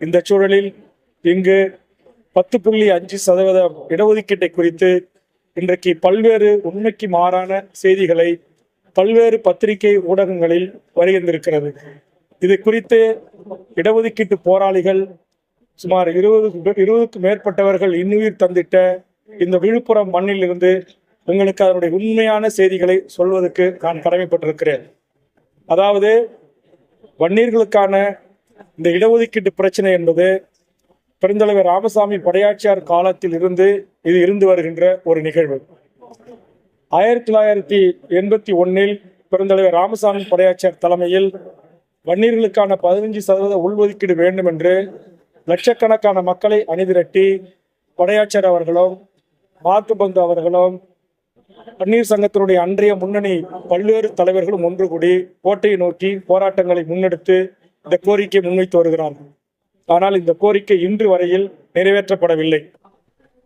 இந்த சூழலில் இங்கு பத்து புள்ளி அஞ்சு சதவீதம் இடஒதுக்கீட்டை குறித்து இன்றைக்கு பல்வேறு உண்மைக்கு மாறான செய்திகளை பல்வேறு பத்திரிகை ஊடகங்களில் வருகின்றிருக்கிறது. இது குறித்து இடஒதுக்கீட்டு போராளிகள் சுமார் இருபது இருபதுக்கும் மேற்பட்டவர்கள் இன்னுயிர் தந்திட்ட இந்த விழுப்புரம் மண்ணில் இருந்து உங்களுக்கு அதனுடைய உண்மையான செய்திகளை சொல்வதற்கு நான் கடமைப்பட்டிருக்கிறேன். அதாவது வன்னியர்களுக்கான இந்த இடஒதுக்கீட்டு பிரச்சனை என்பது பெருந்தலைவர் ராமசாமி படையாட்சியார் காலத்தில் இருந்து இது இருந்து வருகின்ற ஒரு நிகழ்வு. ஆயிரத்தி தொள்ளாயிரத்தி எண்பத்தி ஒன்னில் பெருந்தலைவர் ராமசாமி படையாட்சியார் தலைமையில் வன்னியர்களுக்கான பதினஞ்சு சதவீத உள்ஒதுக்கீடு வேண்டும் என்று லட்சக்கணக்கான மக்களை அணிதிரட்டி படையாட்சியர் அவர்களும் மாத்து பந்து அவர்களும் பன்னீர் சங்கத்தினுடைய அன்றைய முன்னணி பல்வேறு தலைவர்களும் ஒன்று கூடி கோட்டையை நோக்கி போராட்டங்களை முன்னெடுத்து இந்த கோரிக்கை முன்வைத்து வருகிறார்கள் ஆனால் இந்த கோரிக்கை இன்று வரையில் நிறைவேற்றப்படவில்லை.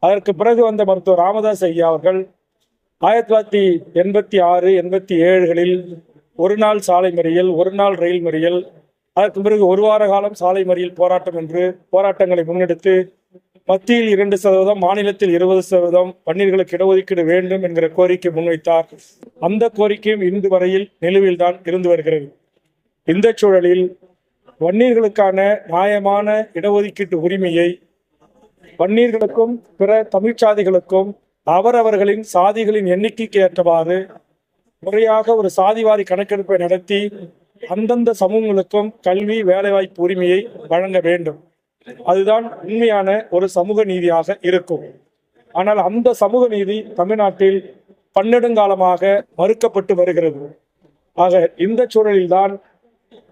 அதற்கு பிறகு வந்த மருத்துவர் ராமதாஸ் ஐயா அவர்கள் ஆயிரத்தி தொள்ளாயிரத்தி எண்பத்தி ஆறு எண்பத்தி ஏழுகளில் ஒரு நாள் சாலை மறியல் ஒரு நாள் ரயில் மறியல் அதற்கு பிறகு ஒரு வார காலம் சாலை மறியல் போராட்டம் என்று போராட்டங்களை முன்னெடுத்து மத்தியில் இரண்டு சதவீதம் மாநிலத்தில் இருபது சதவீதம் பன்னீர்களுக்கு இடஒதுக்கீடு வேண்டும் என்கிற கோரிக்கை முன்வைத்தார். அந்த கோரிக்கையும் இன்று வரையில் நிலுவில் தான் இருந்து வருகிறது. இந்த சூழலில் வன்னீர்களுக்கான நியாயமான இடஒதுக்கீட்டு உரிமையை வன்னீர்களுக்கும் பிற தமிழ்ச்சாதிகளுக்கும் அவரவர்களின் சாதிகளின் எண்ணிக்கைக்கு ஏற்றவாறு முறையாக ஒரு சாதிவாரி கணக்கெடுப்பை நடத்தி அந்தந்த சமூகங்களுக்கும் கல்வி வேலைவாய்ப்பு உரிமையை வழங்க வேண்டும். அதுதான் உண்மையான ஒரு சமூக நீதியாக இருக்கும். ஆனால் அந்த சமூக நீதி தமிழ்நாட்டில் பன்னெடுங்காலமாக மறுக்கப்பட்டு வருகிறது. ஆக இந்த சூழலில்தான்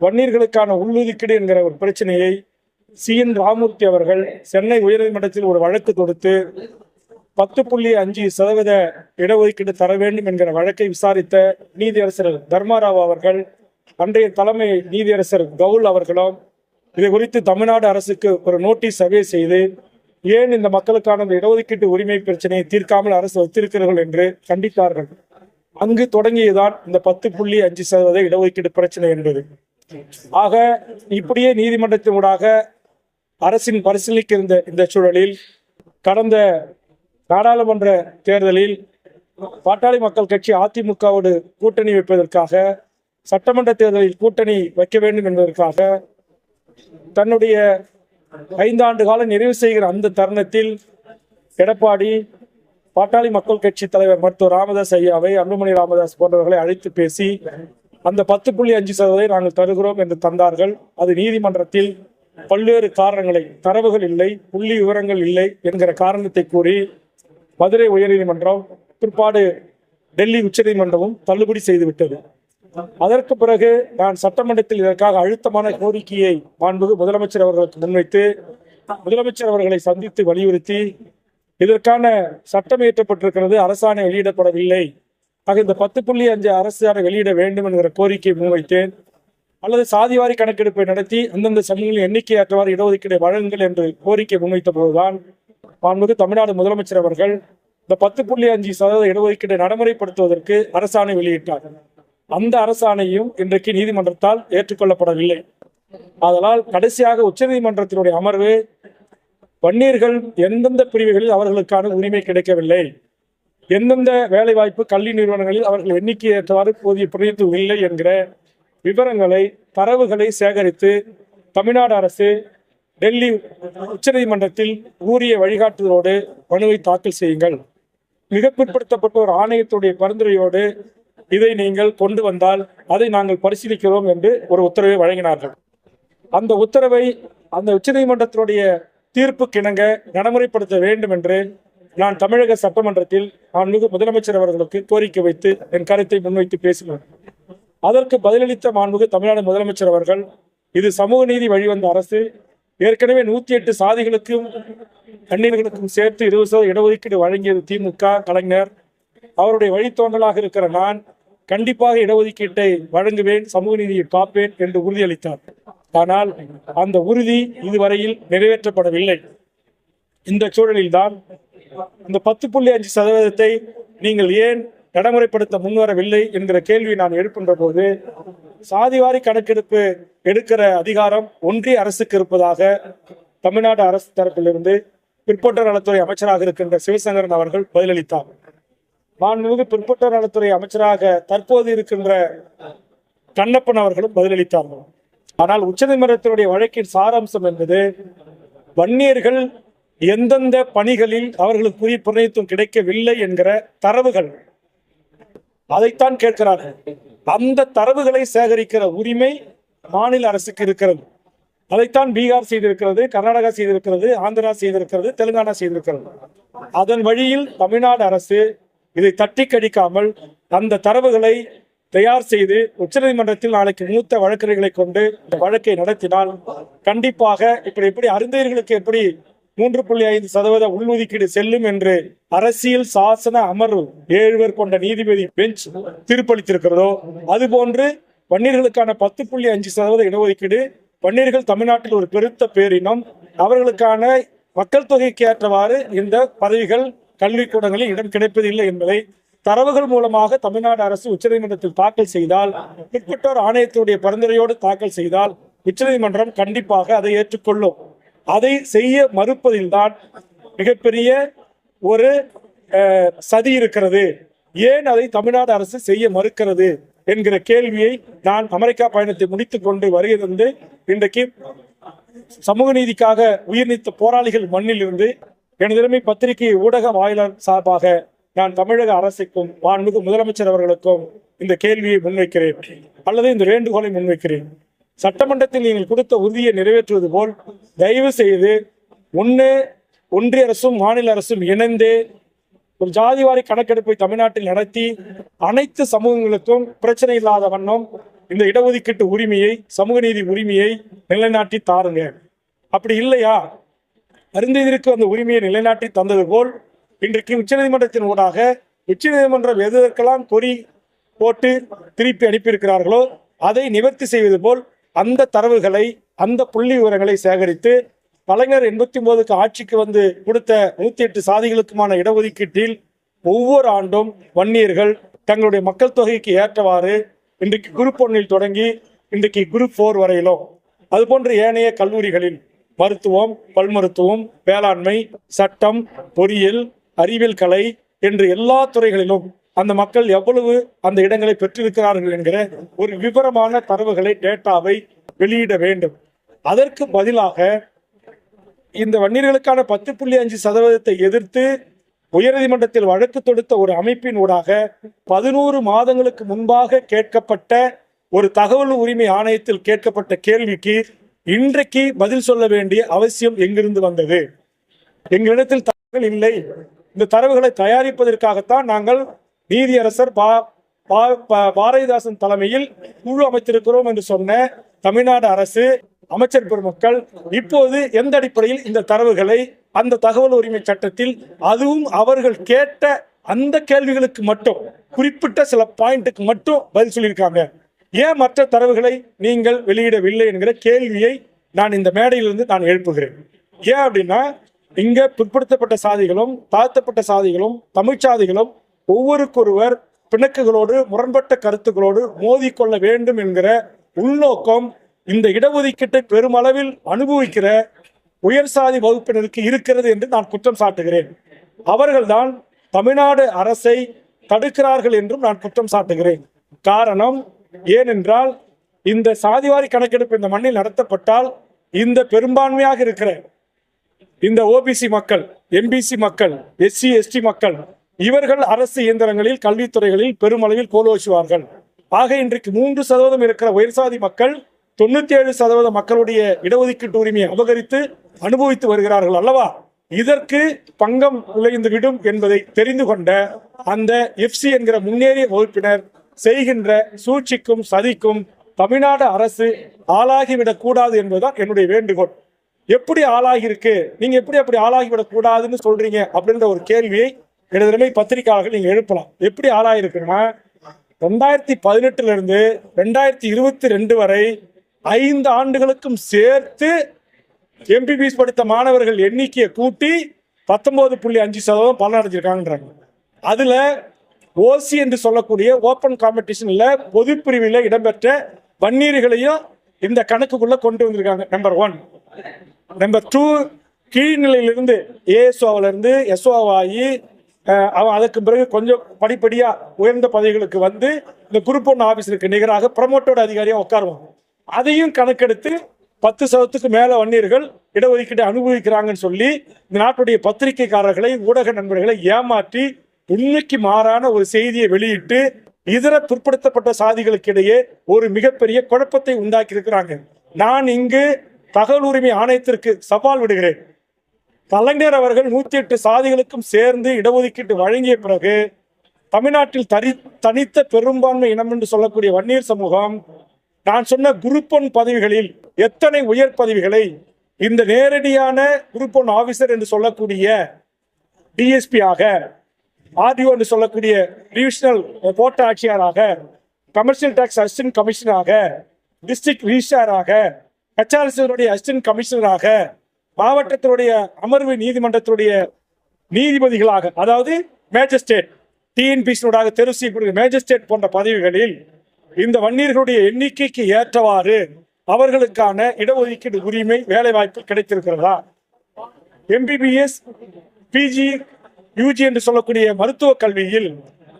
வன்னியர்களுக்கான உள்ளொதுக்கீடு என்கிற ஒரு பிரச்சனையை சி. என். ராமூர்த்தி அவர்கள் சென்னை உயர்நீதிமன்றத்தில் ஒரு வழக்கு தொடுத்து பத்து புள்ளி அஞ்சு சதவீத இடஒதுக்கீடு தர வேண்டும் என்கிற வழக்கை விசாரித்த நீதியரசர் தர்மாராவ் அவர்கள் அன்றைய தலைமை நீதியரசர் கவுல் அவர்களும் இது குறித்து தமிழ்நாடு அரசுக்கு ஒரு நோட்டீஸ் சர்வே செய்து ஏன் இந்த மக்களுக்கான இந்த இடஒதுக்கீட்டு உரிமை பிரச்சனையை தீர்க்காமல் அரசு வைத்திருக்கிறார்கள் என்று கண்டித்தார்கள். அங்கு தொடங்கியதுதான் இந்த பத்து புள்ளி அஞ்சு சதவீத இடஒதுக்கீடு பிரச்சனை என்பது. ஆக இப்படியே நீதிமன்றத்தினூடாக அரசின் பரிசீலிக்க இருந்த இந்த சூழலில் கடந்த நாடாளுமன்ற தேர்தலில் பாட்டாளி மக்கள் கட்சி அதிமுகவோடு கூட்டணி வைப்பதற்காக சட்டமன்ற தேர்தலில் கூட்டணி வைக்க வேண்டும் என்பதற்காக தன்னுடைய ஐந்தாண்டு காலம் நிறைவு செய்கிற அந்த தருணத்தில் எடப்பாடி பாட்டாளி மக்கள் கட்சி தலைவர் மருத்துவர் ராமதாஸ் ஐயாவை அன்புமணி ராமதாஸ் போன்றவர்களை அழைத்து பேசி அந்த பத்து புள்ளி அஞ்சு சதவீதம் நாங்கள் தருகிறோம் என்று தந்தார்கள். அது நீதிமன்றத்தில் பல்வேறு காரணங்களை தரவுகள் இல்லை புள்ளி விவரங்கள் இல்லை என்கிற காரணத்தை கூறி மதுரை உயர்நீதிமன்றம் பிற்பாடு டெல்லி உச்சநீதிமன்றமும் தள்ளுபடி செய்துவிட்டது. அதற்கு பிறகு நான் சட்டமன்றத்தில் இதற்காக அழுத்தமான கோரிக்கையை மாண்புகு முதலமைச்சர் அவர்களுக்கு முன்வைத்து முதலமைச்சர் அவர்களை சந்தித்து வலியுறுத்தி இதற்கான சட்டம் இயற்றப்பட்டிருக்கிறது அரசாணை வெளியிடப்படவில்லை ஆக இந்த பத்து புள்ளி அஞ்சு அரசாணை வெளியிட வேண்டும் என்கிற கோரிக்கையை முன்வைத்தேன். அல்லது சாதிவாரி கணக்கெடுப்பை நடத்தி அந்தந்த சமூகங்களின் எண்ணிக்கை ஏற்றவாறு இடஒதுக்கீடு வழங்குங்கள் என்று கோரிக்கை முன்வைத்த போதுதான் மாண்புமிகு தமிழ்நாடு முதலமைச்சர் அவர்கள் இந்த பத்து புள்ளி அஞ்சு சதவீத இடஒதுக்கீட்டை நடைமுறைப்படுத்துவதற்கு அரசாணை வெளியிட்டார். அந்த அரசாணையும் இன்றைக்கு நீதிமன்றத்தால் ஏற்றுக்கொள்ளப்படவில்லை. அதனால் கடைசியாக உச்சநீதிமன்றத்தினுடைய அமர்வு வன்னியர்கள் எந்தெந்த பிரிவுகளில் அவர்களுக்கான உரிமை கிடைக்கவில்லை. எந்தெந்த வேலைவாய்ப்பு கல்வி நிறுவனங்களில் அவர்கள் எண்ணிக்கை ஏற்றவாறு போதிய பிரதிநிதித்துவம் இல்லை என்கிற விவரங்களை தரவுகளை சேகரித்து தமிழ்நாடு அரசு டெல்லி உச்சநீதிமன்றத்தில் ஊரிய வழிகாட்டுதலோடு மனுவை தாக்கல் செய்யுங்கள். மிக பிற்படுத்தப்பட்ட ஒரு ஆணையத்துடைய பரிந்துரையோடு இதை நீங்கள் கொண்டு வந்தால் அதை நாங்கள் பரிசீலிக்கிறோம் என்று ஒரு உத்தரவை வழங்கினார்கள். அந்த உத்தரவை அந்த உச்சநீதிமன்றத்தினுடைய தீர்ப்புக்கு இணங்க நடைமுறைப்படுத்த வேண்டும் என்று நான் தமிழக சட்டமன்றத்தில் மாண்புமிகு முதலமைச்சர் அவர்களுக்கு கோரிக்கை வைத்து என் கருத்தை முன்வைத்து பேசினேன். அதற்கு பதிலளித்த மாண்புமிகு தமிழ்நாடு முதலமைச்சர் அவர்கள் இது சமூக நீதி வழிவந்த அரசு. ஏற்கனவே நூத்தி எட்டு சாதிகளுக்கும் கண்ணீர்களுக்கும் சேர்த்து இருபது சதவீத இடஒதுக்கீடு வழங்கியது திமுக கலைஞர். அவருடைய வழித்தோன்றலாக இருக்கிற நான் கண்டிப்பாக இடஒதுக்கீட்டை வழங்குவேன் சமூக நீதியை காப்பேன் என்று உறுதியளித்தார். ஆனால் அந்த உறுதி இதுவரையில் நிறைவேற்றப்படவில்லை. இந்த சூழலில்தான் இந்த பத்து புள்ளி அஞ்சு சதவீதத்தை நீங்கள் ஏன் நடைமுறைப்படுத்த முன்வரவில்லை என்கிற கேள்வி நான் எழுப்புகின்ற போது சாதிவாரி கணக்கெடுப்பு எடுக்கிற அதிகாரம் ஒன்றிய அரசுக்கு இருப்பதாக தமிழ்நாடு அரசு தரப்பிலிருந்து பிற்பட்டோர் நலத்துறை அமைச்சராக இருக்கின்ற சிவசங்கரன் அவர்கள் பதிலளித்தார். மாண்புமிகு பிற்பட்டோர் நலத்துறை அமைச்சராக தற்போது இருக்கின்ற கண்ணப்பன் அவர்களும் பதிலளித்தார்கள். ஆனால் உச்சநீதிமன்றத்தினுடைய வழக்கின் சாராம்சம் என்பது வன்னியர்கள் எந்தெந்த பணிகளில் அவர்களுக்கு உரிய பிரதிநிதித்துவம் கிடைக்கவில்லை என்கிற தரவுகள். அதைத்தான் கேட்கிறார்கள். அந்த தரவுகளை சேகரிக்கிற உரிமை மாநில அரசுக்கு இருக்கிறது. அதைத்தான் பீகார் செய்திருக்கிறது கர்நாடகா செய்திருக்கிறது ஆந்திரா செய்திருக்கிறது தெலுங்கானா செய்திருக்கிறது. அதன் வழியில் தமிழ்நாடு அரசு இதை தட்டி கழிக்காமல் அந்த தரவுகளை தயார் செய்து உச்சநீதிமன்றத்தில் நாளைக்கு மூத்த வழக்கறிஞர்களை கொண்டு இந்த வழக்கை நடத்தினால் கண்டிப்பாக இப்படி எப்படி அருந்தையர்களுக்கு எப்படி மூன்று புள்ளி ஐந்து சதவீத உள்ஒதுக்கீடு செல்லும் என்று அரசியல் சாசன அமர்வு ஏழுவர் கொண்ட நீதிபதி பெஞ்ச் தீர்ப்பளித்திருக்கிறதோ அதுபோன்று வன்னியர்களுக்கான பத்து புள்ளி அஞ்சு சதவீத இடஒதுக்கீடு வன்னியர்கள் தமிழ்நாட்டில் ஒரு பெருத்த பேரினம் அவர்களுக்கான மக்கள் தொகைக்கு ஏற்றவாறு இந்த பதவிகள் கல்விக்கூடங்களில் இடம் கிடைப்பதில்லை என்பதை தரவுகள் மூலமாக தமிழ்நாடு அரசு உச்சநீதிமன்றத்தில் தாக்கல் செய்தால் பிற்பட்டோர் ஆணையத்தினுடைய பரிந்துரையோடு தாக்கல் செய்தால் உச்சநீதிமன்றம் கண்டிப்பாக அதை ஏற்றுக்கொள்ளும். அதை செய்ய மறுப்பதில்தான் மிகப்பெரிய ஒரு சதி இருக்கிறது. ஏன் அதை தமிழ்நாடு அரசு செய்ய மறுக்கிறது என்கிற கேள்வியை நான் அமெரிக்கா பயணத்தை முடித்துக் கொண்டு வருகிறது. இன்றைக்கு சமூக நீதிக்காக உயிர் நீத்த போராளிகள் மண்ணில் இருந்து எனதிருமை பத்திரிகை ஊடக வாயிலர் சார்பாக நான் தமிழக அரசுக்கும் மாண்புமிகு முதலமைச்சர் அவர்களுக்கும் இந்த கேள்வியை முன்வைக்கிறேன். அல்லது இந்த வேண்டுகோளை முன்வைக்கிறேன். சட்டமன்றத்தில் நீங்கள் கொடுத்த உறுதியை நிறைவேற்றுவது போல் தயவு செய்து ஒன்று ஒன்றிய அரசும் மாநில அரசும் இணைந்து ஒரு ஜாதிவாரி கணக்கெடுப்பை தமிழ்நாட்டில் நடத்தி அனைத்து சமூகங்களுக்கும் பிரச்சனை இல்லாத வண்ணம் இந்த இடஒதுக்கீட்டு உரிமையை சமூக நீதி உரிமையை நிலைநாட்டி தாருங்க. அப்படி இல்லையா? அருந்ததிற்கு அந்த உரிமையை நிலைநாட்டி தந்தது போல் இன்றைக்கு உச்சநீதிமன்றத்தின் ஊடாக உச்சநீதிமன்றம் எதற்கெல்லாம் கொறி போட்டு திருப்பி அனுப்பியிருக்கிறார்களோ அதை நிவர்த்தி செய்வது போல் அந்த தரவுகளை அந்த புள்ளி விவரங்களை சேகரித்து கலைஞர் எண்பத்தி ஒன்பதுக்கு ஆட்சிக்கு வந்து கொடுத்த நூற்றி எட்டு சாதிகளுக்குமான இடஒதுக்கீட்டில் ஒவ்வொரு ஆண்டும் வன்னியர்கள் தங்களுடைய மக்கள் தொகைக்கு ஏற்றவாறு இன்றைக்கு குரூப் ஒன்னில் தொடங்கி இன்றைக்கு குரூப் ஃபோர் வரையிலும். அதுபோன்ற ஏனைய கல்லூரிகளில் மருத்துவம் பல் மருத்துவம் வேளாண்மை சட்டம் பொறியியல் அறிவியல் கலை என்று எல்லா துறைகளிலும் அந்த மக்கள் எவ்வளவு அந்த இடங்களை பெற்றிருக்கிறார்கள் என்கிற ஒரு விவரமான தரவுகளை டேட்டாவை வெளியிட வேண்டும். அதற்கு பதிலாக இந்த வன்னியர்களுக்கான பத்து புள்ளி அஞ்சு சதவீதத்தை எதிர்த்து உயர்நீதிமன்றத்தில் வழக்கு தொடுத்த ஒரு அமைப்பின் ஊடாக பதினோரு மாதங்களுக்கு முன்பாக கேட்கப்பட்ட ஒரு தகவல் உரிமை ஆணையத்தில் கேட்கப்பட்ட கேள்விக்கு இன்றைக்கு பதில் சொல்ல வேண்டிய அவசியம் எங்கிருந்து வந்தது? எங்களிடத்தில் தகவல் இல்லை. இந்த தரவுகளை தயாரிப்பதற்காகத்தான் நாங்கள் நீதியரசர் பா பா- பாரதிதாசன் தலைமையில் குழு அமைத்திருக்கிறோம் என்று சொன்ன தமிழ்நாடு அரசு அமைச்சர் பெருமக்கள் இப்போது எந்த அடிப்படையில் இந்த தரவுகளை அந்த தகவல் உரிமை சட்டத்தில் அதுவும் அவர்கள் கேட்ட அந்த கேள்விகளுக்கு மட்டும் குறிப்பிட்ட சில பாயிண்ட்டுக்கு மட்டும் பதில் சொல்லியிருக்காங்க. ஏன் மற்ற தரவுகளை நீங்கள் வெளியிடவில்லை என்கிற கேள்வியை நான் இந்த மேடையிலிருந்து நான் எழுப்புகிறேன். ஏன் அப்படின்னா இங்க பிற்படுத்தப்பட்ட சாதிகளும் தாழ்த்தப்பட்ட சாதிகளும் தமிழ் சாதிகளும் ஒவ்வொருக்கொருவர் பிணக்குகளோடு முரண்பட்ட கருத்துக்களோடு மோதிக்கொள்ள வேண்டும் என்கிற உள்நோக்கம் இந்த இடஒதுக்கீட்டை பெருமளவில் அனுபவிக்கிற உயர் சாதி வகுப்பினருக்கு இருக்கிறது என்று நான் குற்றம் சாட்டுகிறேன். அவர்கள்தான் தமிழ்நாடு அரசை தடுக்கிறார்கள் என்றும் நான் குற்றம் சாட்டுகிறேன். காரணம் ஏனென்றால் இந்த சாதிவாரி கணக்கெடுப்பு இந்த மண்ணில் நடத்தப்பட்டால் இந்த பெரும்பான்மையாக இருக்கிற இந்த ஓபிசி மக்கள் எம்பிசி மக்கள் எஸ்சி எஸ்டி மக்கள் இவர்கள் அரசு இயந்திரங்களில் கல்வித்துறைகளில் பெருமளவில் கோலோச்சுவார்கள் ஆக இன்றைக்கு மூன்று சதவீதம் இருக்கிற உயர்சாதி மக்கள் தொண்ணூத்தி ஏழு சதவீத மக்களுடைய இடஒதுக்கீட்டு உரிமையை அபகரித்து அனுபவித்து வருகிறார்கள் அல்லவா? இதற்கு பங்கம் விளைந்து விடும் என்பதை தெரிந்து கொண்ட அந்த எஃப்சி என்கிற முன்னேறிய வகுப்பினர் செய்கின்ற சூழ்ச்சிக்கும் சதிக்கும் தமிழ்நாடு அரசு ஆளாகிவிடக் கூடாது என்பதுதான் என்னுடைய வேண்டுகோள். எப்படி ஆளாகி இருக்கு நீங்க எப்படி அப்படி ஆளாகிவிடக் கூடாதுன்னு சொல்றீங்க அப்படின்ற ஒரு கேள்வியை எனது பத்திரிகையாளர்கள் நீங்கள் எழுப்பலாம். எப்படி ஆளாயிருக்குன்னா ரெண்டாயிரத்தி பதினெட்டுலேருந்து ரெண்டாயிரத்தி இருபத்தி ரெண்டு வரை ஐந்து ஆண்டுகளுக்கும் சேர்த்து எம்பிபிஎஸ் படித்த மாணவர்கள் எண்ணிக்கையை கூட்டி பத்தொம்போது புள்ளி அஞ்சு சதவீதம் பலன் அடைஞ்சிருக்காங்கன்றாங்க ஓசி என்று சொல்லக்கூடிய ஓப்பன் காம்படிஷனில் பொது பிரிவில் இடம்பெற்ற வன்னியர்களையும் இந்த கணக்குக்குள்ளே கொண்டு வந்திருக்காங்க. நம்பர் ஒன் நம்பர் டூ கீழ்நிலையிலிருந்து ஏஎஸ்ஓவிலிருந்து எஸ்ஓவாயி அவன் அதுக்கு பிறகு கொஞ்சம் படிப்படியாக உயர்ந்த பதவிகளுக்கு வந்து இந்த குரூப் ஒன் ஆபீஸருக்கு நிகராக ப்ரமோட்டோட அதிகாரியாக உட்காருவாங்க. அதையும் கணக்கெடுத்து பத்து சதத்துக்கு மேலே வன்னியர்கள் இடஒதுக்கீட்டை அனுபவிக்கிறாங்கன்னு சொல்லி இந்த நாட்டுடைய பத்திரிகைக்காரர்களை ஊடக நண்பர்களை ஏமாற்றி உண்மைக்கு மாறான ஒரு செய்தியை வெளியிட்டு இதர பிற்படுத்தப்பட்ட சாதிகளுக்கு இடையே ஒரு மிகப்பெரிய குழப்பத்தை உண்டாக்கி இருக்கிறாங்க நான் இங்கு தகவல் உரிமை ஆணையத்திற்கு சவால் விடுகிறேன். கலைஞர் அவர்கள் நூத்தி எட்டு சாதிகளுக்கும் சேர்ந்து இடஒதுக்கீட்டு வழங்கிய பிறகு தமிழ்நாட்டில் தனி தனித்த பெரும்பான்மை இனம் என்று சொல்லக்கூடிய வன்னியர் சமூகம் நான் சொன்ன குரூப் ஒன் பதவிகளில் எத்தனை உயர் பதவிகளை இந்த நேரடியான குரூப் ஒன் ஆபீசர் என்று சொல்லக்கூடிய டிஎஸ்பி ஆக ஆர்டிஓ என்று சொல்லக்கூடிய டிவிஷனல் கோட்ட ஆட்சியராக கமர்ஷியல் டாக்ஸ் அசிஸ்டன்ட் கமிஷனராக டிஸ்ட்ரிக்ட் ரிஜிஸ்ட்ராராக ஹெச்ஆர்சியுடைய அசிஸ்டன்ட் கமிஷனராக மாவட்டத்தினுடைய அமர்வு நீதிமன்றத்தினுடைய நீதிபதிகளாக அதாவது மேஜிஸ்ட்ரேட் டிஎன்பிசியினுடைய தெரிவு செய்யக்கூடிய மேஜிஸ்ட்ரேட் போன்ற பதவிகளில் இந்த வன்னியர்களுடைய எண்ணிக்கைக்கு ஏற்றவாறு அவர்களுக்கான இடஒதுக்கீடு உரிமை வேலைவாய்ப்பு கிடைத்திருக்கிறதா? எம்பிபிஎஸ் பிஜி யூஜி என்று சொல்லக்கூடிய மருத்துவ கல்வியில்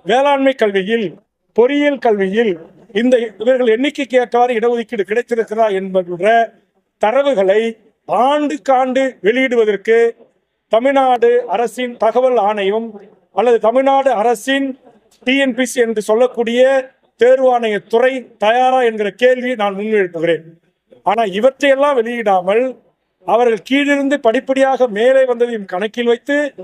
வேளாண்மை கல்வியில் பொறியியல் கல்வியில் இந்த இவர்கள் எண்ணிக்கைக்கு ஏற்றவாறு இடஒதுக்கீடு கிடைத்திருக்கிறதா என்பன்ற தரவுகளை ஆண்டுக்காண்டு வெளியிடுவதற்கு தமிழ்நாடு அரசின் தகவல் ஆணையம் அல்லது தமிழ்நாடு அரசின் டிஎன்பிசி என்று சொல்லக்கூடிய தேர்வாணைய துறை தயாரா என்கிற கேள்வியை நான் முன்வைப்புகிறேன் ஆனால் இவற்றையெல்லாம் வெளியிடாமல் அவர்கள் கீழிருந்து படிப்படியாக மேலே வந்ததையும் கணக்கில் வைத்து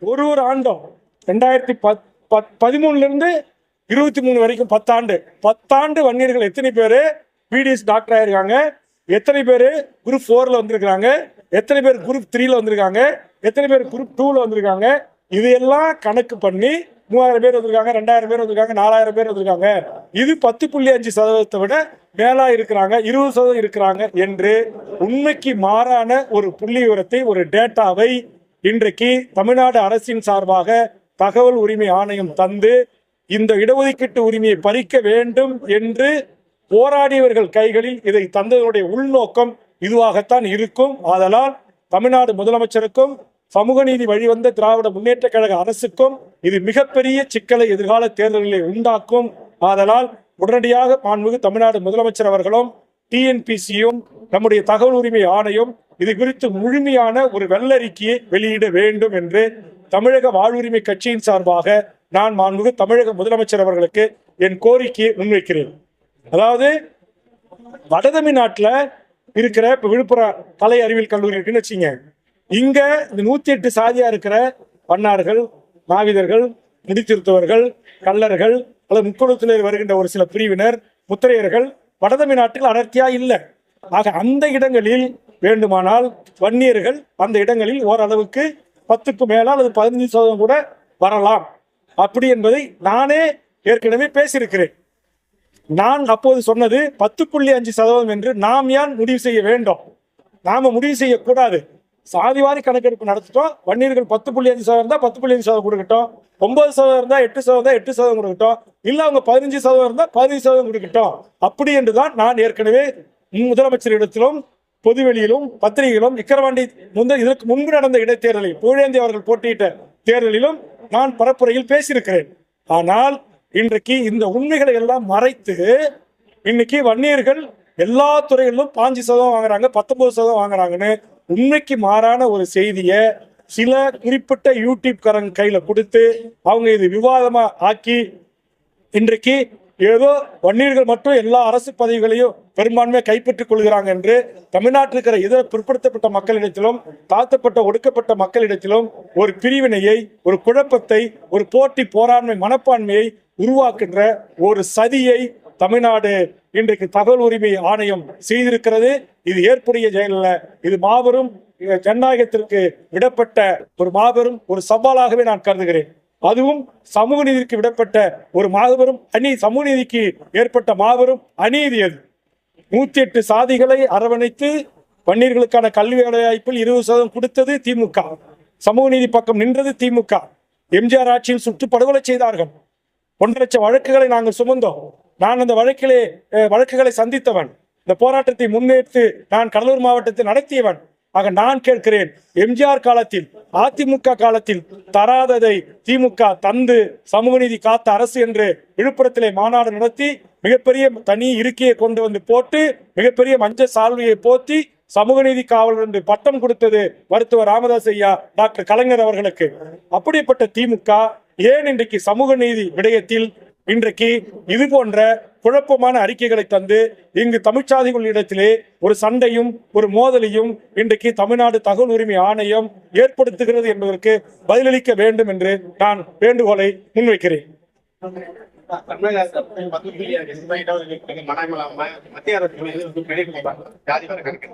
ஒரு ஒரு ஆண்டும் ரெண்டாயிரத்தி பத் பத் பதிமூணுலேருந்து இருபத்தி மூணு வரைக்கும் பத்தாண்டு. பத்தாண்டு வன்னியர்கள் எத்தனை பேர்? பிடிஎஸ் டாக்டர் ஆயிருக்காங்க எத்தனை பேர் குரூப் ஃபோரில் வந்திருக்கிறாங்க? எத்தனை பேர் குரூப் த்ரீல வந்திருக்காங்க? எத்தனை பேர் குரூப் டூவில் வந்திருக்காங்க? இதையெல்லாம் கணக்கு பண்ணி மூவாயிரம் பேர் வந்திருக்காங்க ரெண்டாயிரம் பேர் வந்திருக்காங்க நாலாயிரம் பேர் வந்திருக்காங்க. இது பத்து புள்ளி அஞ்சு சதவீதத்தை விட மேலா இருக்கிறாங்க இருபது சதவீதம் இருக்கிறாங்க என்று உண்மைக்கு மாறான ஒரு புள்ளி விவரத்தை ஒரு டேட்டாவை இன்றைக்கு தமிழ்நாடு அரசின் சார்பாக தகவல் உரிமை ஆணையம் தந்து இந்த இடஒதுக்கீட்டு உரிமையை பறிக்க வேண்டும் என்று போராடியவர்கள் கைகளில் இதை தந்ததனுடைய உள்நோக்கம் இதுவாகத்தான் இருக்கும். ஆதலால் தமிழ்நாடு முதலமைச்சருக்கும் சமூக நீதி வழிவந்த திராவிட முன்னேற்ற கழக அரசுக்கும் இது மிகப்பெரிய சிக்கலை எதிர்கால தேர்தல்களை உண்டாக்கும். ஆதலால் உடனடியாக மாண்புமிகு தமிழ்நாடு முதலமைச்சர் அவர்களும் டிஎன்பிசியும் நம்முடைய தகவல் உரிமை ஆணையம் இது குறித்து முழுமையான ஒரு வெள்ளறிக்கையை வெளியிட வேண்டும் என்று தமிழக வாழ்வுரிமை கட்சியின் சார்பாக நான் மாண்புமிகு தமிழக முதலமைச்சர் அவர்களுக்கு என் கோரிக்கையை முன்வைக்கிறேன். அதாவது வடதமிழ்நாட்டுல இருக்கிற இப்போ விழுப்புரம் கலை அறிவியல் கல்லூரி இருக்குன்னு வச்சுங்க. இங்கே இந்த நூற்றி எட்டு சாதியாக இருக்கிற வண்ணார்கள் மாவீரர்கள் முடித்திருத்தவர்கள் கல்லர்கள் அல்லது முக்குளத்தில் வருகின்ற ஒரு சில பிரிவினர் முத்திரையர்கள் வடதமிழ்நாட்டில் அடர்த்தியாக இல்லை. ஆக அந்த இடங்களில் வேண்டுமானால் வன்னியர்கள் அந்த இடங்களில் ஓரளவுக்கு பத்துக்கு மேல அல்லது பதினஞ்சு சதவீதம் கூட வரலாம். அப்படி என்பதை நானே ஏற்கனவே பேசியிருக்கிறேன். நான் அப்போது சொன்னது பத்து புள்ளி அஞ்சு சதவீதம் என்று நாம் ஏன் முடிவு செய்ய வேண்டும்? நாம முடிவு செய்யக்கூடாது. சாதிவாரி கணக்கெடுப்பு நடத்திட்டோம். வன்னியர்கள் பத்து புள்ளி அஞ்சு சதவீதம் தான் பத்து புள்ளி அஞ்சு சதவீதம் கொடுக்கட்டும். ஒன்பது சதவீதம் இருந்தால் எட்டு சதவீதம் தான் எட்டு சதவீதம் கொடுக்கட்டும். இல்லை அவங்க பதினஞ்சு சதவீதம் இருந்தால் பதினஞ்சு சதவீதம் கொடுக்கட்டும். அப்படி என்று தான் நான் ஏற்கனவே முதலமைச்சரிடத்திலும் பொதுவெளியிலும் பத்திரிகையிலும் விக்கிரவாண்டி முந்த இதற்கு முன்பு நடந்த இடைத்தேர்தலில் புகழேந்தி அவர்கள் போட்டியிட்ட தேர்தலிலும் நான் பரப்புரையில் பேசியிருக்கிறேன். ஆனால் இன்றைக்கு இந்த உண்மைகளை எல்லாம் மறைத்து இன்னைக்கு வன்னியர்கள் எல்லா துறைகளிலும் பாஞ்சு சதவீதம் வாங்குறாங்க பத்தொன்பது சதவீதம் வாங்குறாங்கன்னு உண்மைக்கு மாறான ஒரு செய்தியை சில குறிப்பிட்ட யூடியூப் காரங்க கையில கொடுத்து அவங்க இது விவாதமா ஆக்கி இன்றைக்கு ஏதோ வன்னியர்கள் மட்டும் எல்லா அரசு பதவிகளையும் பெரும்பான்மையை கைப்பற்றிக் கொள்கிறாங்க என்று தமிழ்நாட்டில் இருக்கிற இதர பிற்படுத்தப்பட்ட மக்களிடத்திலும் தாழ்த்தப்பட்ட ஒடுக்கப்பட்ட மக்களிடத்திலும் ஒரு பிரிவினையை ஒரு குழப்பத்தை ஒரு போட்டி போராண்மை மனப்பான்மையை உருவாக்குகின்ற ஒரு சதியை தமிழ்நாடு இன்றைக்கு தகவல் உரிமை ஆணையம் செய்திருக்கிறது. இது ஏற்புடைய செயலில் இது மாபெரும் ஜனநாயகத்திற்கு விடப்பட்ட ஒரு மாபெரும் ஒரு சவாலாகவே நான் கருதுகிறேன். அதுவும் சமூக நீதிக்கு விடப்பட்ட ஒரு மாபெரும் அநீ சமூக நீதிக்கு ஏற்பட்ட மாபெரும் அநீதி அது. நூத்தி எட்டு சாதிகளை அரவணைத்து பன்னீர்களுக்கான கல்வி வாய்ப்பில் இருபது சதவீதம் கொடுத்தது திமுக. சமூக நீதி பக்கம் நின்றது திமுக. எம்ஜிஆர் ஆட்சியில் சுட்டு படுகொலை செய்தார்கள். ஒன்றரை லட்சம் வழக்குகளை நாங்கள் சுமந்தோம். நான் அந்த வழக்கிலே வழக்குகளை சந்தித்தவன். இந்த போராட்டத்தை முன்னேற்று நான் கடலூர் மாவட்டத்தில் நடத்தியவன். ஆக நான் கேட்கிறேன் எம்ஜிஆர் காலத்தில் அதிமுக காலத்தில் தராததை திமுக தந்து சமூக நீதி காத்த அரசு என்று விழுப்புரத்திலே மாநாடு நடத்தி மிகப்பெரிய தனி இருக்கையை கொண்டு வந்து போட்டு மிகப்பெரிய மஞ்சள் சால்வையை போத்தி சமூக நீதி காவலர் என்று பட்டம் கொடுத்தது மருத்துவர் ராமதாஸ் ஐயா டாக்டர் கலைஞர் அவர்களுக்கு. அப்படிப்பட்ட திமுக ஏன் இன்றைக்கு சமூக நீதி விடயத்தில் இன்றைக்கு இது போன்ற குழப்பமான அறிக்கைகளை தந்து இங்கு தமிழ்ச்சாதிகளிடத்திலே ஒரு சண்டையும் ஒரு மோதலையும் இன்றைக்கு தமிழ்நாடு தகவல் உரிமை ஆணையம் ஏற்படுத்துகிறது என்பதற்கு பதிலளிக்க வேண்டும் என்று நான் வேண்டுகோளை முன்வைக்கிறேன்.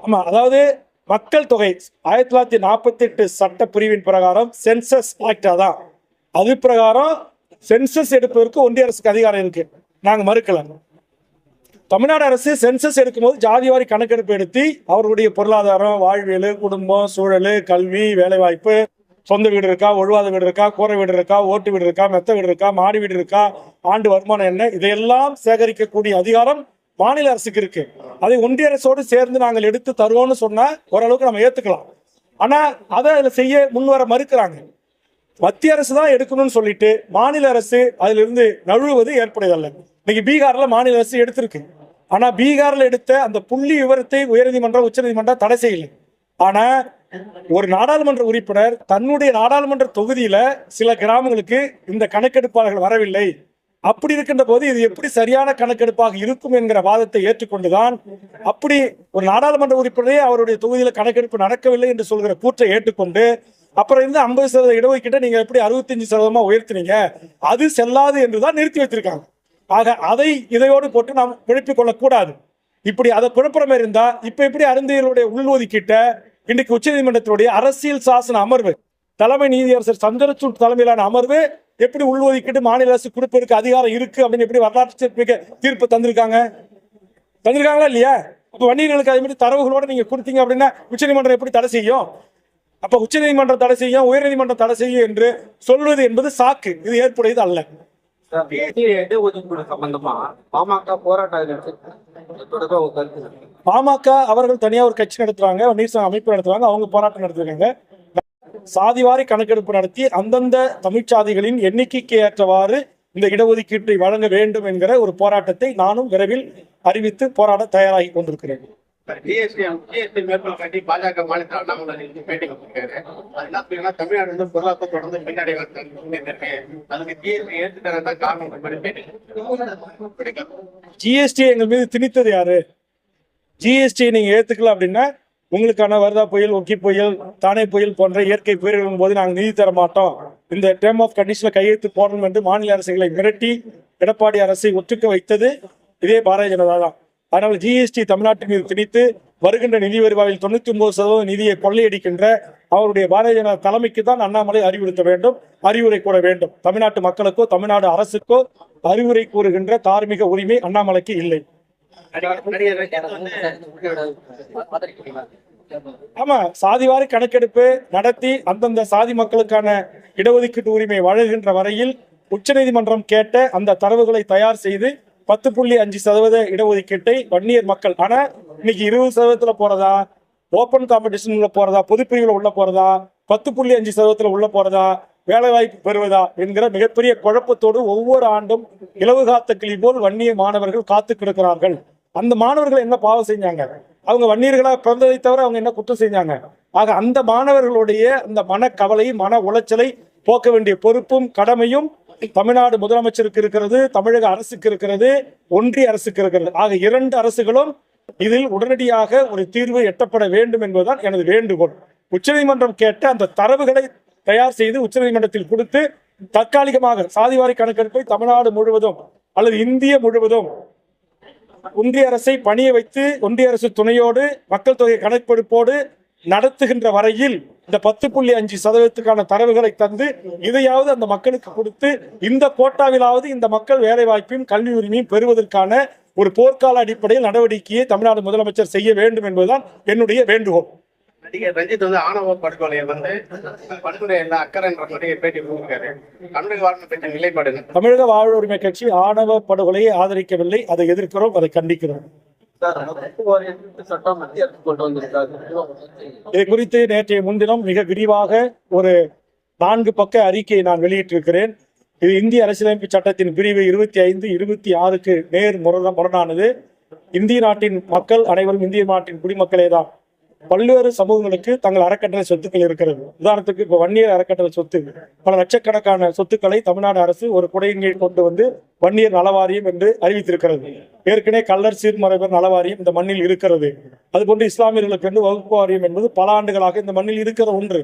ஆமா அதாவது மக்கள் தொகை ஆயிரத்தி தொள்ளாயிரத்தி நாற்பத்தி எட்டு சட்ட பிரிவின் பிரகாரம் சென்சஸ் ஆக்டா தான் அது பிரகாரம் சென்சஸ் எடுப்பதற்கு ஒன்றிய அரசுக்கு அதிகாரம் இருக்கு. நாங்கள் மறுக்கல. தமிழ்நாடு அரசு சென்சஸ் எடுக்கும்போது ஜாதிவாரி கணக்கெடுப்பு எடுத்து அவர்களுடைய பொருளாதாரம் வாழ்வியல் குடும்பம் சூழல் கல்வி வேலைவாய்ப்பு சொந்த வீடு இருக்கா ஒழுவாத வீடு இருக்கா கூரை வீடு இருக்கா ஓட்டு வீடு இருக்கா மெத்த வீடு இருக்கா மாடி வீடு இருக்கா ஆண்டு வருமானம் என்ன இதையெல்லாம் சேகரிக்கக்கூடிய அதிகாரம் மாநில அரசுக்கு இருக்கு. அதை ஒன்றிய அரசோடு சேர்ந்து நாங்கள் எடுத்து தருவோம்னு சொன்னா ஓரளவுக்கு நம்ம ஏத்துக்கலாம். ஆனா அதை அதில் செய்ய முன்வர மறுக்கிறாங்க. மத்திய அரசு தான் எடுக்கணும்னு சொல்லிட்டு மாநில அரசு அதிலிருந்து நழுவுவது ஏற்புடையதல்ல. இன்னைக்கு பீகார்ல மாநில அரசு எடுத்திருக்கு. ஆனா பீகார்ல எடுத்த அந்த புள்ளி விவரத்தை உயர்நீதிமன்றம் உச்சநீதிமன்றம் தடை செய்யலை. ஆனா ஒரு நாடாளுமன்ற உறுப்பினர் தன்னுடைய நாடாளுமன்ற தொகுதியில சில கிராமங்களுக்கு இந்த கணக்கெடுப்பாளர்கள் வரவில்லை. அப்படி இருக்கின்ற போது இது எப்படி சரியான கணக்கெடுப்பாக இருக்கும் என்கிற வாதத்தை ஏற்றுக்கொண்டுதான் அப்படி ஒரு நாடாளுமன்ற உறுப்பினரே அவருடைய தொகுதியில கணக்கெடுப்பு நடக்கவில்லை என்று சொல்கிற கூற்றை ஏற்றுக்கொண்டு அப்புறம் இருந்து ஐம்பது சதவீத இடஒதுக்கீட்டை நீங்க எப்படி அறுபத்தஞ்சு சதவீதமா உயர்த்தினீங்க? அது செல்லாது என்றுதான் நிறுத்தி வச்சிருக்காங்க ஆக அதை இதையோடு போட்டு நாம் குழப்பிக் கொள்ளக்கூடாது. இப்படி அதை குழப்பம் இருந்தா இப்ப எப்படி அருந்தையருடைய உள்ஒதுக்கீட்டை இன்னைக்கு உச்சநீதிமன்றத்தினுடைய அரசியல் சாசன அமர்வு தலைமை நீதியரசர் சந்திரசூட் தலைமையிலான அமர்வு எப்படி உள்ஒதுக்கீட்டு மாநில அரசு கொடுப்பதற்கு அதிகாரம் இருக்கு அப்படின்னு எப்படி வரலாற்று சிறப்புமிக்க தீர்ப்பு தந்திருக்காங்க? தந்திருக்காங்களா இல்லையா? இப்போ வன்னியர்களுக்கு அதே மாதிரி தரவுகளோட நீங்க கொடுத்தீங்க அப்படின்னா உச்சநீதிமன்றம் எப்படி தடை செய்யும்? அப்ப உச்சநீதிமன்றம் தடை செய்யும் உயர்நீதிமன்றம் தடை செய்யும் என்று சொல்வது என்பது சாக்கு. இது ஏற்புடையது அல்ல. பாமக அவர்கள் தனியா ஒரு கட்சி நடத்துறாங்க நீர்சங்க அமைப்பு நடத்துறாங்க அவங்க போராட்டம் நடத்துறாங்க சாதிவாரி கணக்கெடுப்பு நடத்தி அந்தந்த தமிழ்ச்சாதிகளின் எண்ணிக்கைக்கு ஏற்றவாறு இந்த இடஒதுக்கீட்டை வழங்க வேண்டும் என்கிற ஒரு போராட்டத்தை நானும் விரைவில் அறிவித்து போராட தயாராகி கொண்டிருக்கிறேன். ஜிஎஸ்டி ஜிஎஸ்டி பாஜக மாநில அண்ணாமலை பேட்டி கொடுத்திருக்காரு. அது என்ன தமிழ்நாடு வந்து பொருளாதாரம் தொடர்ந்து பின்னாடி அதுக்கு ஜிஎஸ்டி காரணம் ஜிஎஸ்டி எங்கள் மீது திணித்தது யாரு? ஜிஎஸ்டி நீங்க ஏத்துக்கலாம் அப்படின்னா உங்களுக்கான வருதா புயல் ஒக்கி புயல் தானே புயல் போன்ற இயற்கை பேரிடர்களின் போது நாங்கள் நிதி தர மாட்டோம். இந்த டேர்ம் ஆஃப் கண்டிஷன்ல கையெழுத்து போடணும் என்று மாநில அரசுகளை மிரட்டி எடப்பாடி அரசை ஒத்துக்க வைத்தது இதே பாரதிய ஜனதா தான். அதனால் ஜிஎஸ்டி தமிழ்நாட்டின் மீது திணித்து வருகின்ற நிதி வருவாயில் தொண்ணூத்தி ஒன்பது சதவீதம் நிதியை கொள்ளையடிக்கின்ற அவருடைய பாரதிய ஜனதா தலைமைக்கு தான் அண்ணாமலை அறிவுறுத்த வேண்டும் அறிவுரை கூற வேண்டும். தமிழ்நாட்டு மக்களுக்கோ தமிழ்நாடு அரசுக்கோ அறிவுரை கூறுகின்ற தார்மீக உரிமை அண்ணாமலைக்கு இல்லை. ஆமா சாதிவாரி கணக்கெடுப்பு நடத்தி அந்தந்த சாதி மக்களுக்கான இடஒதுக்கீட்டு உரிமை வழங்குகின்ற வரையில் உச்சநீதிமன்றம் கேட்ட அந்த தரவுகளை தயார் செய்து பத்து புள்ளி அஞ்சு சதவீத இடஒதுக்கீட்டை வன்னியர் மக்கள் ஆனா இன்னைக்கு இருபது சதவீதத்துல போறதா? ஓப்பன் காம்படிஷன்ல போறதா? பொதுப்பிரிவுல உள்ள போறதா? பத்து புள்ளி அஞ்சு சதவீதத்துல உள்ள போறதா? வேலை வாய்ப்பு பெறுவதா? என்கிற மிகப்பெரிய குழப்பத்தோடு ஒவ்வொரு ஆண்டும் இலவு காத்த கிளி போல் வன்னிய மாணவர்கள் காத்து கிடக்கிறார்கள். அந்த மாணவர்கள் என்ன பாவம் செஞ்சாங்க? அவங்க வன்னியர்களாக பிறந்ததை தவிர அவங்க என்ன குற்றம் செஞ்சாங்க? ஆக அந்த மாணவர்களுடைய அந்த கவலை மன உளைச்சலை போக்க வேண்டிய பொறுப்பும் கடமையும் தமிழ்நாடு முதலமைச்சருக்கு இருக்கிறது தமிழக அரசுக்கு இருக்கிறது ஒன்றிய அரசுக்கு இருக்கிறது. ஆக இரண்டு அரசுகளும் இதில் உடனடியாக ஒரு தீர்வு எட்டப்பட வேண்டும் என்பதுதான் எனது வேண்டுகோள். உச்சநீதிமன்றம் கேட்ட அந்த தரவுகளை தயார் செய்து உச்சநீதிமன்றத்தில் கொடுத்து தற்காலிகமாக சாதிவாரி கணக்கெடுப்பை தமிழ்நாடு முழுவதும் அல்லது இந்திய முழுவதும் ஒன்றிய அரசை பணிய வைத்து ஒன்றிய அரசு துணையோடு மக்கள் தொகை கணக்கெடுப்போடு நடத்துகின்ற வரையில் இந்த பத்து புள்ளி அஞ்சு சதவீதத்துக்கான தரவுகளை தந்து இதையாவது அந்த மக்களுக்கு கொடுத்து இந்த கோட்டாவிலாவது இந்த மக்கள் வேலை வாய்ப்பையும் கல்வி உரிமையும் பெறுவதற்கான ஒரு போர்க்கால அடிப்படையில் நடவடிக்கையை தமிழ்நாடு முதலமைச்சர் செய்ய வேண்டும் என்பதுதான் என்னுடைய வேண்டுகோள். நடிகர் ரஞ்சித் வந்து ஆணவ படுகொலையை வந்து படுகொலை எல்லாம் அக்கறைன்ற பேட்டி கொடுத்திருக்காரு. தமிழக வாழ்க்கை நிலைப்பாடு? தமிழக வாழ்வுரிமை கட்சி ஆணவ படுகொலையை ஆதரிக்கவில்லை அதை எதிர்க்கிறோம் அதை கண்டிக்கிறோம். இது குறித்து நேற்றைய முன்தினம் மிக விரிவாக ஒரு நான்கு பக்க அறிக்கையை நான் வெளியிட்டிருக்கிறேன். இது இந்திய அரசியலமைப்பு சட்டத்தின் பிரிவு இருபத்தி ஐந்து இருபத்தி ஆறுக்கு நேர் முரண முரணானது. இந்திய நாட்டின் மக்கள் அனைவரும் இந்திய நாட்டின் குடிமக்களே தான். பல்வேறு சமூகங்களுக்கு தங்கள் அறக்கட்டளை சொத்துக்கள் இருக்கிறது. உதாரணத்துக்கு இப்போ வன்னியர் அறக்கட்டளை சொத்து பல லட்சக்கணக்கான சொத்துக்களை தமிழ்நாடு அரசு ஒரு குடையின் கொண்டு வந்து வன்னியர் நலவாரியம் என்று அறிவித்திருக்கிறது. ஏற்கனவே கல்லர் சீர்மறைவர் நலவாரியம் இந்த மண்ணில் இருக்கிறது. அதுபோன்று இஸ்லாமியர்களுக்கு வந்து வகுப்பு வாரியம் என்பது பல ஆண்டுகளாக இந்த மண்ணில் இருக்கிற ஒன்று.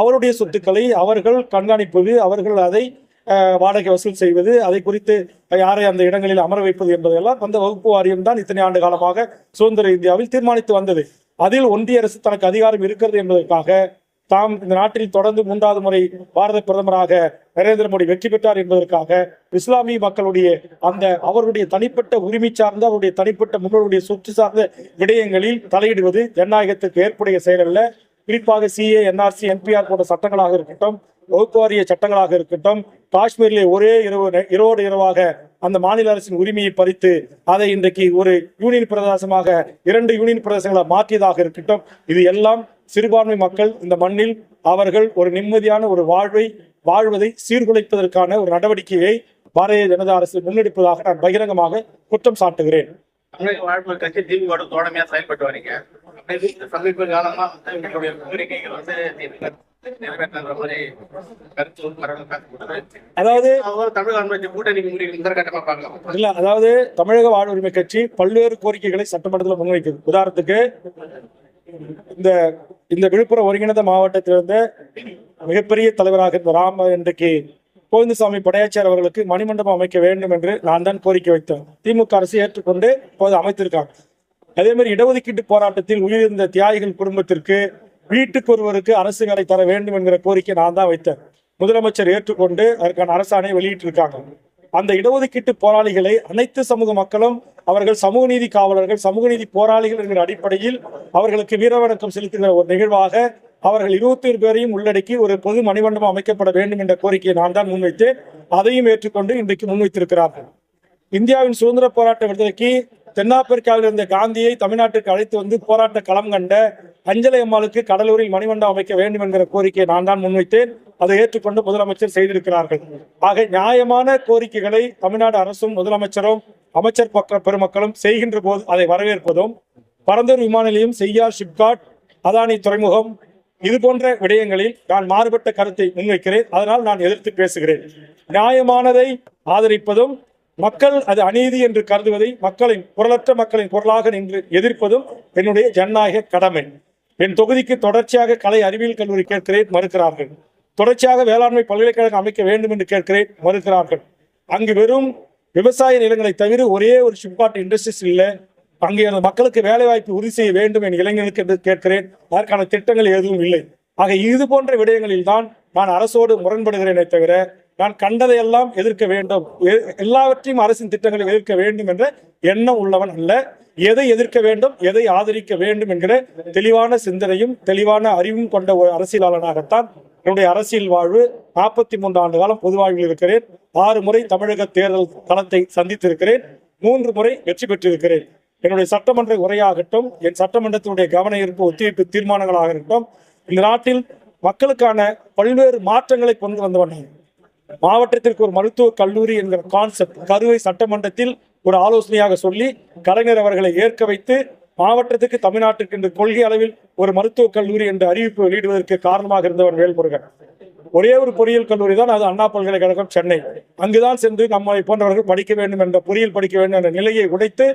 அவருடைய சொத்துக்களை அவர்கள் கண்காணிப்பது அவர்கள் அதை வாடகை வசூல் செய்வது அதை குறித்து யாரை அந்த இடங்களில் அமர வைப்பது என்பதெல்லாம் அந்த வகுப்பு வாரியம் தான் இத்தனை ஆண்டு காலமாக சுதந்திர இந்தியாவில் தீர்மானித்து வந்தது. அதில் ஒன்றிய அரசு தனக்கு அதிகாரம் இருக்கிறது என்பதற்காக தாம் இந்த நாட்டில் தொடர்ந்து மூன்றாவது முறை பாரத பிரதமராக நரேந்திர மோடி வெற்றி பெற்றார் என்பதற்காக இஸ்லாமிய மக்களுடைய அந்த அவர்களுடைய தனிப்பட்ட உரிமை சார்ந்த அவருடைய தனிப்பட்ட முன்னோருடைய சொத்து சார்ந்த விடயங்களில் தலையிடுவது ஜனநாயகத்துக்கு ஏற்புடைய செயல் அல்ல. குறிப்பாக சிஏ என்ஆர்சி என்பிஆர் போன்ற சட்டங்களாக இருக்கட்டும் வகுப்பு வாரிய சட்டங்களாக இருக்கட்டும் காஷ்மீரிலே ஒரே இரவு இரவோடு இரவாக அந்த மாநில அரசின் உரிமையை பறித்து அதை இன்றைக்கு ஒரு யூனியன் பிரதேசமாக இரண்டு யூனியன் பிரதேசங்களை மாற்றியதாக இருக்கட்டும். இது எல்லாம் சிறுபான்மை மக்கள் இந்த மண்ணில் அவர்கள் ஒரு நிம்மதியான ஒரு வாழ்வை வாழ்வதை சீர்குலைப்பதற்கான ஒரு நடவடிக்கையை பாரதிய ஜனதா அரசு முன்னெடுப்பதாக நான் பகிரங்கமாக குற்றம் சாட்டுகிறேன். கட்சி திமுக தோழமையா செயல்பட்டு வரீங்க. சமீப காலமா வந்து எங்களுடைய கோரிக்கைகள் வந்து அதாவது தமிழக இல்ல அதாவது தமிழக வாழ்வுரிமை கட்சி பல்வேறு கோரிக்கைகளை சட்டமன்றத்தில் முன்வைக்குது. உதாரணத்துக்கு இந்த இந்த விழுப்புரம் ஒருங்கிணைந்த மாவட்டத்திலிருந்த மிகப்பெரிய தலைவராக இருந்த ராம இன்றைக்கு கோவிந்தசாமி படையாச்சியார் அவர்களுக்கு மணிமண்டபம் அமைக்க வேண்டும் என்று நான் தான் கோரிக்கை வைத்தேன். திமுக அரசு ஏற்றுக்கொண்டு இப்போது அமைத்திருக்காங்க. அதே மாதிரி இடஒதுக்கீட்டு போராட்டத்தில் உயிரிழந்த தியாகிகள் குடும்பத்திற்கு வீட்டுக்கு ஒருவருக்கு அரசு வேலை தர வேண்டும் என்கிற கோரிக்கை நான் தான் வைத்தேன். முதலமைச்சர் ஏற்றுக்கொண்டு அதற்கான அரசாணை வெளியிட்டிருக்காங்க. அந்த இடஒதுக்கீட்டு போராளிகளை அனைத்து சமூக மக்களும் அவர்கள் சமூக நீதி காவலர்கள் சமூக நீதி போராளிகள் என்கிற அடிப்படையில் அவர்களுக்கு வீரவணக்கம் செலுத்துகிற ஒரு நிகழ்வாக அவர்கள் இருபத்தி ஒரு பேரையும் உள்ளடக்கி ஒரு பொது மணிமண்டபம் அமைக்கப்பட வேண்டும் என்ற கோரிக்கையை நான் தான் முன்வைத்தேன் அதையும் ஏற்றுக்கொண்டு இன்றைக்கு முன்வைத்திருக்கிறார்கள். இந்தியாவின் சுதந்திர போராட்ட விடுதலைக்கு தென்னாப்பிரிக்காவில் இருந்த காந்தியை தமிழ்நாட்டுக்கு அழைத்து வந்து போராட்ட களம் கண்ட அஞ்சலை அம்மாளுக்கு கடலூரில் மணிமண்டபம் அமைக்க வேண்டும் என்கிற கோரிக்கையை நான் தான் முன்வைத்தேன். அதை ஏற்றுக்கொண்டு முதலமைச்சர் செய்திருக்கிறார்கள். ஆக நியாயமான கோரிக்கைகளை தமிழ்நாடு அரசும் முதலமைச்சரும் அமைச்சர் பக்க பெருமக்களும் செய்கின்ற போது அதை வரவேற்பதும் பரந்தூர் விமான நிலையம் செய்யார் ஷிப்காட் அதானி துறைமுகம் இது போன்ற விடயங்களில் நான் மாறுபட்ட கருத்தை முன்வைக்கிறேன். அதனால் நான் எதிர்த்து பேசுகிறேன். நியாயமானதை ஆதரிப்பதும் மக்கள் அது அநீதி என்று கருதுவதை மக்களின் குரலற்ற மக்களின் குரலாக நின்று எதிர்ப்பதும் என்னுடைய ஜனநாயக கடமை. என் தொகுதிக்கு தொடர்ச்சியாக கலை அறிவியல் கல்லூரி கேட்கிறேன் மறுக்கிறார்கள். தொடர்ச்சியாக வேளாண்மை பல்கலைக்கழகம் அமைக்க வேண்டும் என்று கேட்கிறேன் மறுக்கிறார்கள். அங்கு வெறும் விவசாய நிலங்களை தவிர ஒரே ஒரு ஷிப்காட் இண்டஸ்ட்ரீஸ் இல்லை. அங்கே எனது மக்களுக்கு வேலை வாய்ப்பு உறுதி செய்ய வேண்டும் என் இளைஞர்களுக்கு என்று கேட்கிறேன். அதற்கான திட்டங்கள் எதுவும் இல்லை. ஆக இது போன்ற விடயங்களில் தான் நான் அரசோடு முரண்படுகிறேனே தவிர நான் கண்டதையெல்லாம் எதிர்க்க வேண்டும். எ- எல்லாவற்றையும் அரசின் திட்டங்களை எதிர்க்க வேண்டும் என்ற எண்ணம் உள்ளவன் அல்ல. எதை எதிர்க்க வேண்டும் எதை ஆதரிக்க வேண்டும் என்கிற தெளிவான சிந்தனையும் தெளிவான அறிவும் கொண்ட ஒரு அரசியலாளனாகத்தான் என்னுடைய அரசியல் வாழ்வு நாற்பத்தி மூன்று ஆண்டு காலம் பொது வாழ்வில் இருக்கிறேன். ஆறு முறை தமிழக தேர்தல் களத்தை சந்தித்திருக்கிறேன். மூன்று முறை வெற்றி பெற்றிருக்கிறேன். என்னுடைய சட்டமன்ற உரையாகட்டும் என் சட்டமன்றத்தினுடைய கவன ஈர்ப்பு ஒத்திவைப்பு தீர்மானங்களாக இருக்கட்டும் இந்த நாட்டில் மக்களுக்கான பல்வேறு மாற்றங்களை கொண்டு வந்தவன் மாவட்டத்திற்கு ஒரு மருத்துவக் கல்லூரி என்கிற கான்செப்ட் கருவை சட்டமன்றத்தில் ஒரு ஆலோசனையாக சொல்லி கலைஞர் அவர்களை ஏற்க வைத்து மாவட்டத்துக்கு தமிழ்நாட்டுக்கு என்று கொள்கை அளவில் ஒரு மருத்துவக் கல்லூரி என்ற அறிவிப்பு வெளியிடுவதற்கு காரணமாக இருந்தவர் வேல்முருகன். ஒரே ஒரு பொறியியல் கல்லூரி தான் அது அண்ணா பல்கலைக்கழகம் சென்னை. அங்குதான் சென்று நம்மை போன்றவர்கள் படிக்க வேண்டும் என்ற பொறியியல் படிக்க வேண்டும் என்ற நிலையை உடைத்து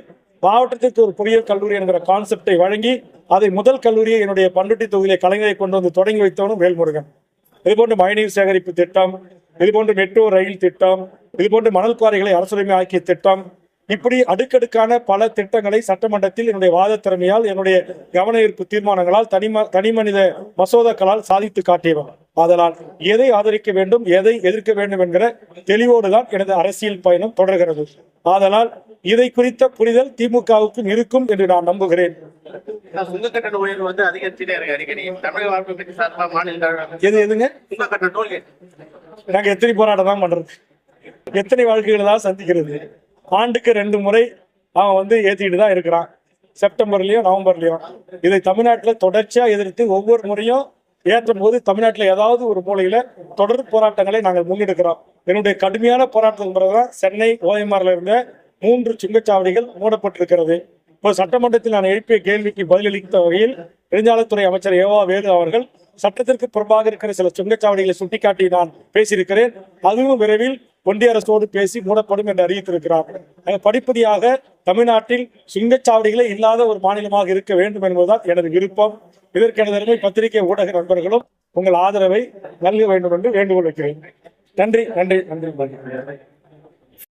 மாவட்டத்திற்கு ஒரு பொறியியல் கல்லூரி என்கிற கான்செப்டை வழங்கி அதை முதல் கல்லூரியை என்னுடைய பண்ருட்டி தொகுதியிலே கலைஞரை கொண்டு வந்து தொடங்கி வைத்தவனும் வேல்முருகன். இதுபோன்று மழைநீர் சேகரிப்பு திட்டம் இதுபோன்று மெட்ரோ ரயில் திட்டம் இதுபோன்ற மணல் குவாரிகளை அரசுரிமை ஆக்கிய திட்டம் இப்படி அடுக்கடுக்கான பல திட்டங்களை சட்டமன்றத்தில் என்னுடைய வாத திறமையால் என்னுடைய கவன ஈர்ப்பு தீர்மானங்களால் தனிம தனிமனித மசோதாக்களால் சாதித்து காட்டியவன். ஆதலால் எதை ஆதரிக்க வேண்டும் எதை எதிர்க்க வேண்டும் என்கிற தெளிவோடு தான் எனது அரசியல் பயணம் தொடர்கிறது. ஆதலால் இதை குறித்த புரிதல் திமுகவுக்கும் இருக்கும் என்று நான் நம்புகிறேன். எது எதுங்க? நாங்க எத்தனை போராட்டம் தான் பண்றது? எத்தனை வாழ்க்கைகளை தான் சந்திக்கிறது? ஆண்டுக்கு ரெண்டு முறை அவன் வந்து ஏற்றிக்கிட்டு தான் இருக்கிறான். செப்டம்பர்லேயும் நவம்பர்லேயும். இதை தமிழ்நாட்டில் தொடர்ச்சியாக எதிர்த்து ஒவ்வொரு முறையும் ஏற்றும் போது தமிழ்நாட்டில் ஏதாவது ஒரு மூலையில் தொடர் போராட்டங்களை நாங்கள் முன்னெடுக்கிறோம். என்னுடைய கடுமையான போராட்டம் தான் சென்னை ஓஎம்ஆர்ல இருந்த மூன்று சுங்கச்சாவடிகள் மூடப்பட்டிருக்கிறது. இப்போ சட்டமன்றத்தில் நான் எழுப்பிய கேள்விக்கு பதிலளித்த வகையில் நெடுஞ்சாலைத்துறை அமைச்சர் ஏவா வேலு அவர்கள் சட்டத்திற்கு புறம்பாக இருக்கிற சில சுங்கச்சாவடிகளை சுட்டிக்காட்டி நான் பேசியிருக்கிறேன். அதுவும் விரைவில் ஒன்றிய அரசோடு பேசி மூடப்படும் என்று அறிவித்திருக்கிறார். படிப்படியாக தமிழ்நாட்டில் சுங்கச்சாவடிகளே இல்லாத ஒரு மாநிலமாக இருக்க வேண்டும் என்பதுதான் எனது விருப்பம். இதற்கு எனது அருமை பத்திரிகை ஊடக நண்பர்களும் உங்கள் ஆதரவை நல்க வேண்டும் என்று வேண்டுகோள் வைக்கிறேன். நன்றி நன்றி நன்றி.